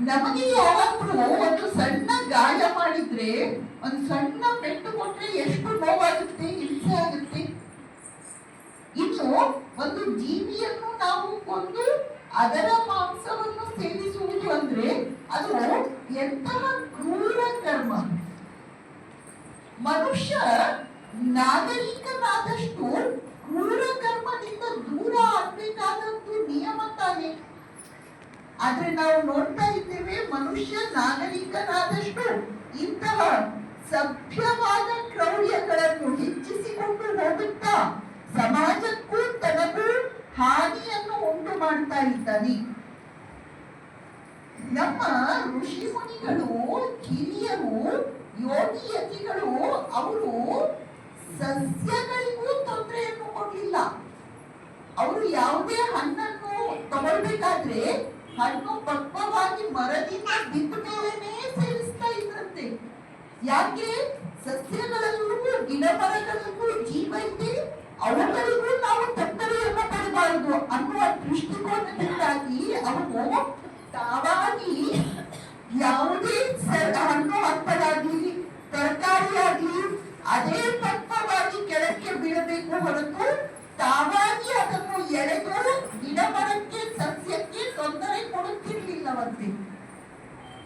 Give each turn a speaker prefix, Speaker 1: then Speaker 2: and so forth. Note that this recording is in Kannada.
Speaker 1: ನಮಗೆ ಯಾವಾಗಲೂ ಒಂದು ಸಣ್ಣ ಗಾಯ ಮಾಡಿದ್ರೆ, ಒಂದು ಸಣ್ಣ ಪೆಟ್ಟು ಕೊಟ್ರೆ ಎಷ್ಟು ನೋವಾಗುತ್ತೆ, ಹಿಂಸೆ ಆಗುತ್ತೆ? ಇನ್ನು ಒಂದು ಜೀವಿಯನ್ನು ನಾವು ಕೊಂದು ಅದರ ಮಾಂಸವನ್ನು ಸೇವಿಸುವುದು ಅಂದ್ರೆ ಅದು ಎಂತಹ ಕ್ರೂರ ಕರ್ಮ. ಮನುಷ್ಯ ನಾಗರಿಕನಾದಷ್ಟು ಕ್ರೂರ ಕರ್ಮದಿಂದ ದೂರ ಆಗ್ಬೇಕಾದಂತೂ ನಿಯಮ ತಾನೆ. ಆದ್ರೆ ನಾವು ನೋಡ್ತಾ ಮನುಷ್ಯ ನಾಗರಿಕನಾದಷ್ಟು ಇಂತಹ ಸಭ್ಯವಾದ ಕ್ರೌರ್ಯಗಳನ್ನು ಹೆಚ್ಚಿಸಿಕೊಂಡು ಹೋಗುತ್ತಾ ಸಮಾಜಕ್ಕೂ ತನಗೂ ಹಾನಿಯನ್ನು ಉಂಟು ಮಾಡ್ತಾ ಇದ್ದಾನೆ. ನಮ್ಮ ಋಷಿ ಮುನಿಗಳು ಹಿರಿಯರು ಯೋಗಿ ಯತಿಗಳು ಅವರು ಸಸ್ಯಗಳಿಗೂ ತೊಂದರೆಯನ್ನು ಕೊಡಲಿಲ್ಲ. ಅವರು ಯಾವುದೇ ಹಣ್ಣನ್ನು ತಗೊಳ್ಬೇಕಾದ್ರೆ ಹಣ್ಣು ಯಾಕೆ ಸಸ್ಯಗಳಲ್ಲೂ ಗಿಡ ಮರಗಳಲ್ಲೂ ಜೀವ ಇದೆ? ಅವುಗಳಿಗೂ ನಾವು ತೊಂದರೆಯನ್ನು ಕೊಡಬಾರದು ಅನ್ನುವ ದೃಷ್ಟಿಕೋನದಿಂದಾಗಿ ಅವನು ತಾವಾಗಿ ಯಾವುದೇ ಹಣ್ಣು ಹಂಪಲಾಗ್ಲಿ ತರಕಾರಿ ಅದೇ ತತ್ವವಾಗಿ ಕೆಳಕ್ಕೆ ಬೀಳಬೇಕು ಹೊರತು